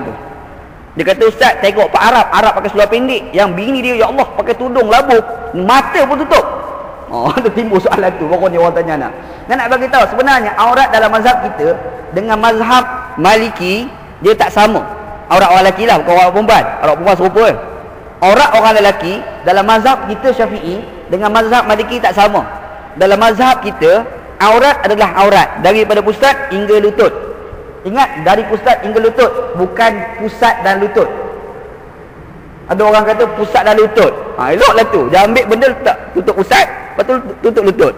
gitu. Dia kata ustaz tengok Pak Arab, Arab pakai seluar pendek, yang bini dia ya Allah pakai tudung labuh, mata pun tutup. Oh, tu timbul soalan tu. Pokoknya orang tanya nak. Dan nak bagi tahu sebenarnya aurat dalam mazhab kita dengan mazhab Maliki dia tak sama. Aurat orang lelaki lah, bukan orang perempuan. Aurat perempuan serupa kan. Aurat orang lelaki dalam mazhab kita Syafi'i dengan mazhab Maliki tak sama. Dalam mazhab kita, aurat adalah aurat daripada pusat hingga lutut. Ingat dari pusat hingga lutut, bukan pusat dan lutut. Ada orang kata pusat dan lutut. Ha, eloklah tu. Dia ambil benda letak tutup pusat, lepas tu tutup lutut.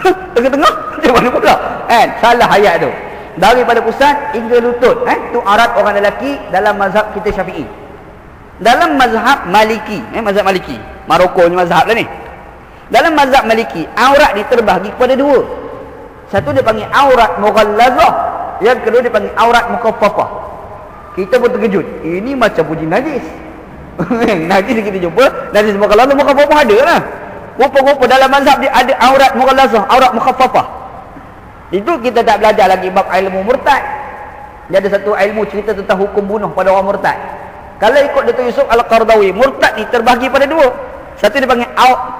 Tengah-tengah, macam mana pula? Kan? Salah ayat tu. Daripada pusat hingga lutut. Eh? Itu arat orang lelaki dalam mazhab kita syafi'i. Dalam mazhab maliki. Eh? Mazhab maliki. Maroko ni mazhab lah ni. Dalam mazhab maliki, aurat ni terbahagi kepada dua. Satu dia panggil aurat mughallazah. Yang kedua dia panggil aurat mukaffafah. Kita pun terkejut. Ini macam puji najis. najis kita jumpa. Najis mukhalazah mukhaffafah ada lah rupa-rupa dalam mazhab dia ada aurat mukhalazah aurat mukhaffafah itu kita tak belajar lagi bab ilmu murtad. Dia ada satu ilmu cerita tentang hukum bunuh pada orang murtad. Kalau ikut Dato' Yusuf Al-Qardawi murtad ni terbahagi pada dua. Satu dia panggil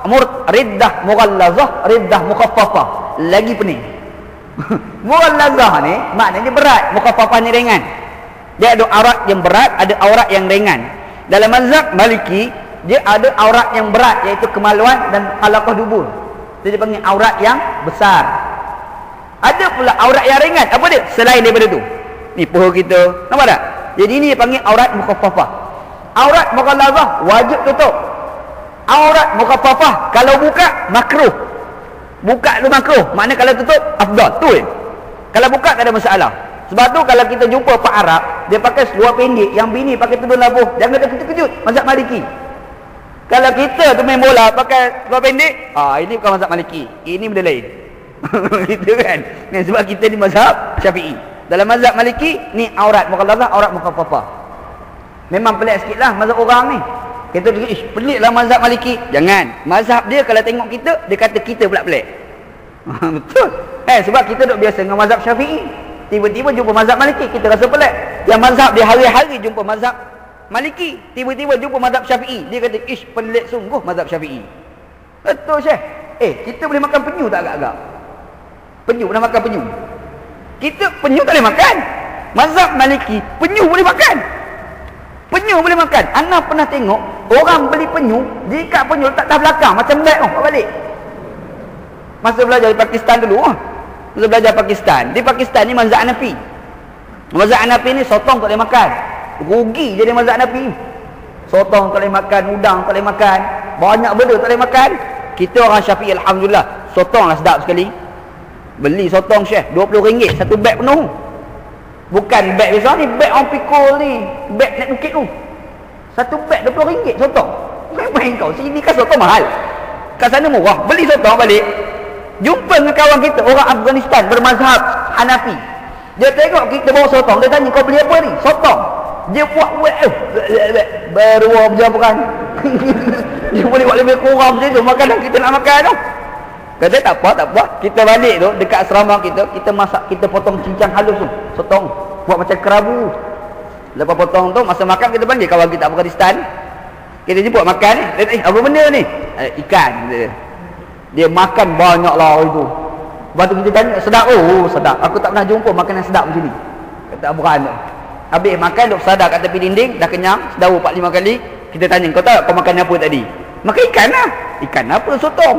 murt riddah mukhalazah riddah mukhaffafah lagi pening mukhalazah ni maknanya berat. Mukhaffafah ni ringan. Dia ada aurat yang berat ada aurat yang ringan. Dalam mazhab maliki dia ada aurat yang berat iaitu kemaluan dan halaqah dubur. Jadi panggil aurat yang besar. Ada pula aurat yang ringan. Apa dia? Selain daripada tu. Ni pohon kita. Nampak tak? Jadi ini dia panggil aurat mukhaffafah aurat mukhalazah wajib tutup. Aurat mukhaffafah kalau buka makruh buka tu makruh makna kalau tutup afdal tu je kalau buka tak ada masalah sebab tu kalau kita jumpa Pak Arab, dia pakai seluar pendek, yang bini pakai tudung labuh. Jangan kita kejut mazhab Maliki. Kalau kita tu main bola pakai seluar pendek, ah ini bukan mazhab Maliki. Ini benda lain. gitu kan? Ni sebab kita ni mazhab Syafi'i. Dalam mazhab Maliki, ni aurat mukhalafah, aurat mukhaffafah. Memang pelik sikitlah mazhab orang ni. Kita fikir, ish, peliklah mazhab Maliki. Jangan. Mazhab dia kalau tengok kita, dia kata kita pula pelik. Betul. Eh sebab kita duk biasa dengan mazhab Syafi'i. Tiba-tiba jumpa mazhab maliki Kita rasa pelik. Yang mazhab dia hari-hari jumpa mazhab maliki Tiba-tiba jumpa mazhab syafi'i. Dia kata ish pelik sungguh mazhab syafi'i. Betul syekh. Eh kita boleh makan penyu tak agak-agak? Penyu pernah makan penyu? Kita penyu tak boleh makan. Mazhab maliki Penyu boleh makan. Penyu boleh makan. Ana pernah tengok Orang beli penyu Jika penyu letak tak belakang Macam beg oh, balik Masa belajar di Pakistan dulu oh. Kita belajar Pakistan. Di Pakistan ni mazhab Hanafi. Mazhab Hanafi ni sotong tak boleh makan. Rugi jadi mazhab Hanafi. Sotong tak boleh makan, udang tak boleh makan, banyak benda tak boleh makan. Kita orang Syafi'i alhamdulillah, sotong lah sedap sekali. Beli sotong Syekh, RM20 satu beg penuh. Bukan beg biasa ni, beg orang pikul ni, beg naik bukit tu. Satu beg RM20 sotong. Main-main kau, sini kan sotong mahal. Kat sana murah, beli sotong balik, Jumpa dengan kawan kita orang Afghanistan bermazhab Hanafi. Dia tengok kita bawa sotong, dia tanya kau beli apa ni? Sotong. Dia buat eh baru berapa kan. dia boleh buat lebih kurang macam tu makanan kita nak makan tu. Kata tak apa, tak apa. Kita balik tu dekat asrama kita, kita masak, kita potong cincang halus tu, sotong. Buat macam kerabu. Lepas potong tu, masa makan kita panggil kawan kita Afghanistan. Kita jemput makan. Dia eh, apa benda ni? Eh, ikan. Dia. Dia makan banyak lah itu. Lepas tu kita tanya, sedap? Oh, sedap. Aku tak pernah jumpa makanan sedap macam ni. Kata Aburan tu. Habis makan, duk sedap kat tepi dinding, dah kenyang, sedawa 4-5 kali. Kita tanya, kau tahu kau makan apa tadi? Makan ikan lah. Ikan apa? Sotong.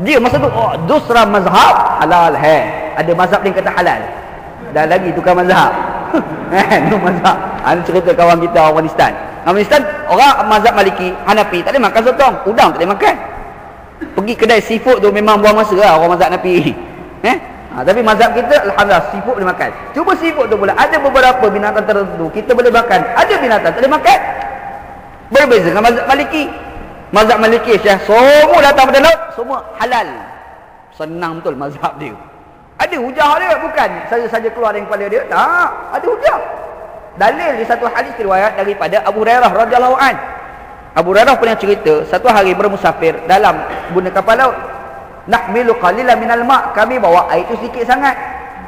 Dia masa tu, oh, dusra mazhab halal. He. Ada mazhab yang kata halal. Dah lagi tukar mazhab. Eh, tu mazhab. Ini cerita kawan kita Afghanistan. Afghanistan, orang mazhab maliki, Hanafi, tak boleh makan sotong. Udang tak boleh makan. Pergi kedai seafood tu memang buang masa lah orang mazhab Nabi. Eh? Ha, tapi mazhab kita alhamdulillah seafood boleh makan. Cuba seafood tu pula ada beberapa binatang tertentu kita boleh makan. Ada binatang tak boleh makan. Berbeza dengan mazhab Maliki. Mazhab Maliki Syekh semua datang pada laut semua halal. Senang betul mazhab dia. Ada hujah dia bukan saja-saja keluar dari kepala dia. Tak, ada hujah. Dalil di satu hadis riwayat daripada Abu Hurairah radhiyallahu anhu Abu Hurairah pernah cerita satu hari bermusafir dalam guna kapal laut. Nahmilu qalilan minal ma' kami bawa air itu sedikit sangat.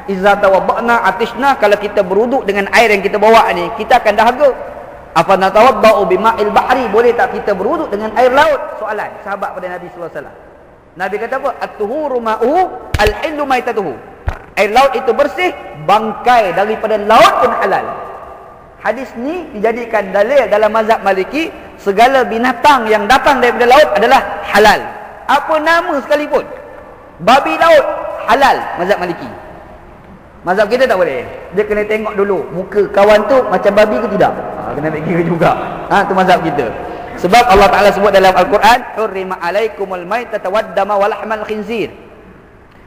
Iza tawadda'na atishna kalau kita beruduk dengan air yang kita bawa ni, kita akan dahaga. Apa natawadda'u bima'il bahri? Boleh tak kita beruduk dengan air laut? Soalan sahabat pada Nabi sallallahu alaihi wasallam. Nabi kata apa? At-tuhuru ma'u al-hillu maitatuhu. Air laut itu bersih, bangkai daripada laut pun halal. Hadis ni dijadikan dalil dalam mazhab Maliki, segala binatang yang datang daripada laut adalah halal. Apa nama sekalipun. Babi laut halal mazhab Maliki. Mazhab kita tak boleh. Dia kena tengok dulu muka kawan tu macam babi ke tidak. Ha, kena ambil kira juga. Ha tu mazhab kita. Sebab Allah Taala sebut dalam Al-Quran, "Hurrima 'alaikumul maitatu wad-dama wa lahmal khinzir."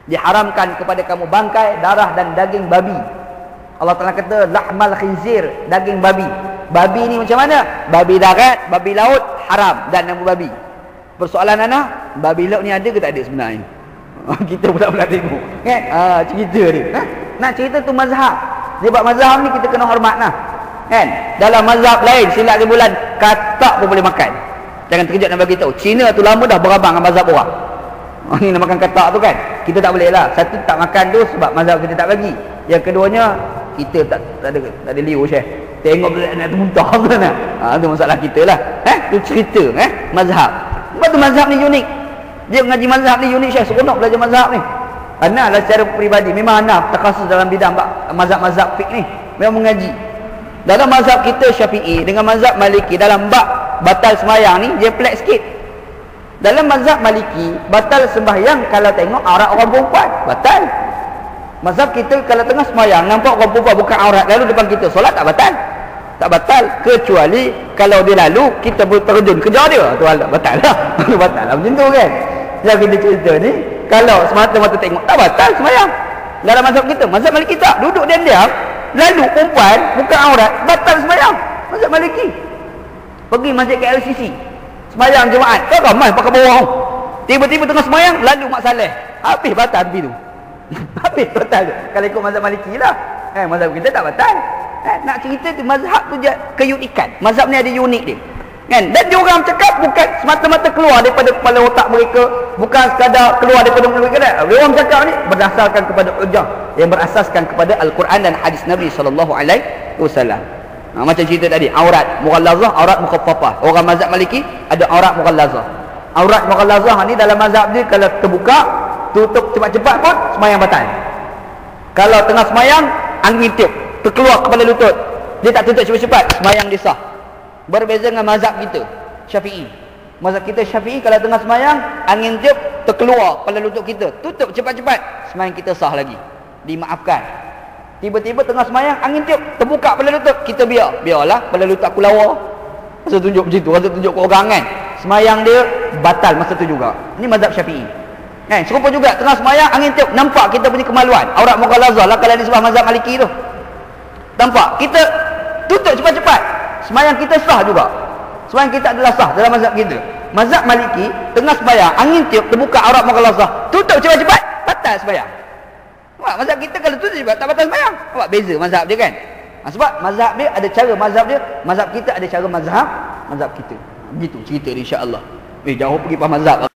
Diharamkan kepada kamu bangkai, darah dan daging babi. Allah Taala kata lahmal khinzir, daging babi. Babi ni macam mana? Babi darat, babi laut haram dan nama babi. Persoalan anak, babi laut ni ada ke tak ada sebenarnya? kita pula pula tengok. Kan? Ah cerita dia. Ha? Nak cerita tu mazhab. Sebab mazhab ni kita kena hormat lah. Kan? Dalam mazhab lain, silat di bulan, katak pun boleh makan. Jangan terkejut nak bagi tahu. Cina tu lama dah berabang dengan mazhab orang. Oh, ni nak makan katak tu kan? Kita tak boleh lah. Satu tak makan tu sebab mazhab kita tak bagi. Yang keduanya, kita tak tak ada tak ada liu syekh. Tengok bila nak termuntah tu nak. Ha, tu masalah kita lah. Eh? Tu cerita eh? mazhab. Sebab tu mazhab ni unik. Dia mengaji mazhab ni unik syekh. Seronok belajar mazhab ni. Ana lah secara peribadi memang ana terkhusus dalam bidang mazhab-mazhab fiqh ni. Memang mengaji. Dalam mazhab kita Syafi'i dengan mazhab Maliki dalam bab batal sembahyang ni dia pelik sikit. Dalam mazhab Maliki batal sembahyang kalau tengok aurat orang perempuan, batal. Mazhab kita kalau tengah sembahyang nampak orang perempuan bukan aurat lalu depan kita solat tak batal. Tak batal kecuali kalau dia lalu kita terjun kejar dia. Tu batal lah. batal lah macam tu kan. Yang kita cerita ni kalau semata-mata tengok tak batal semayang dalam mazhab kita mazhab maliki tak. Duduk diam-diam lalu perempuan buka aurat batal semayang mazhab maliki. Pergi masjid KLCC semayang jemaat tak ramai pakai bawah. Tiba-tiba tengah semayang lalu mak saleh. Habis batal tepi tu habis batal. Tu kalau ikut mazhab maliki lah. Eh, mazhab kita tak batal. Eh, nak cerita tu mazhab tu je keunikan mazhab ni ada unik dia. Kan? Dan dia orang cakap bukan semata-mata keluar daripada kepala otak mereka. Bukan sekadar keluar daripada mereka. Dia orang cakap ni berdasarkan kepada hujah yang berasaskan kepada al-Quran dan hadis Nabi wasallam. Ha, macam cerita tadi. Aurat mughallazah aurat mukhaffafah. Orang mazhab maliki ada aurat mughallazah aurat mughallazah ni dalam mazhab dia kalau terbuka tutup cepat-cepat pun semayang batal. Kalau tengah semayang angin tiup terkeluar kepala lutut. Dia tak tutup cepat-cepat semayang dia sah. Berbeza dengan mazhab kita Syafi'i. Mazhab kita Syafi'i kalau tengah semayang Angin tiup terkeluar pada lutut kita. Tutup cepat-cepat Semayang kita sah lagi. Dimaafkan. Tiba-tiba tengah semayang Angin tiup terbuka pada lutut. Kita biar. Biarlah pada lutut aku lawa. Masa tunjuk macam tu Masa tunjuk ke orang kan. Semayang dia batal masa tu juga. Ini mazhab Syafi'i Kan? Serupa juga tengah semayang angin tiup nampak kita punya kemaluan. Aurat mughalazah lah kalau di sebelah mazhab Maliki tu. Nampak kita tutup cepat-cepat semayang kita sah juga semayang kita adalah sah dalam mazhab kita mazhab maliki tengah semayang angin tiup terbuka aurat mughalazah tutup cepat-cepat batal semayang Nampak? mazhab kita kalau tutup cepat tak batal semayang Nampak beza mazhab dia kan ha, sebab mazhab dia ada cara mazhab dia mazhab kita ada cara mazhab mazhab kita begitu cerita insya-Allah eh jauh pergi pas mazhab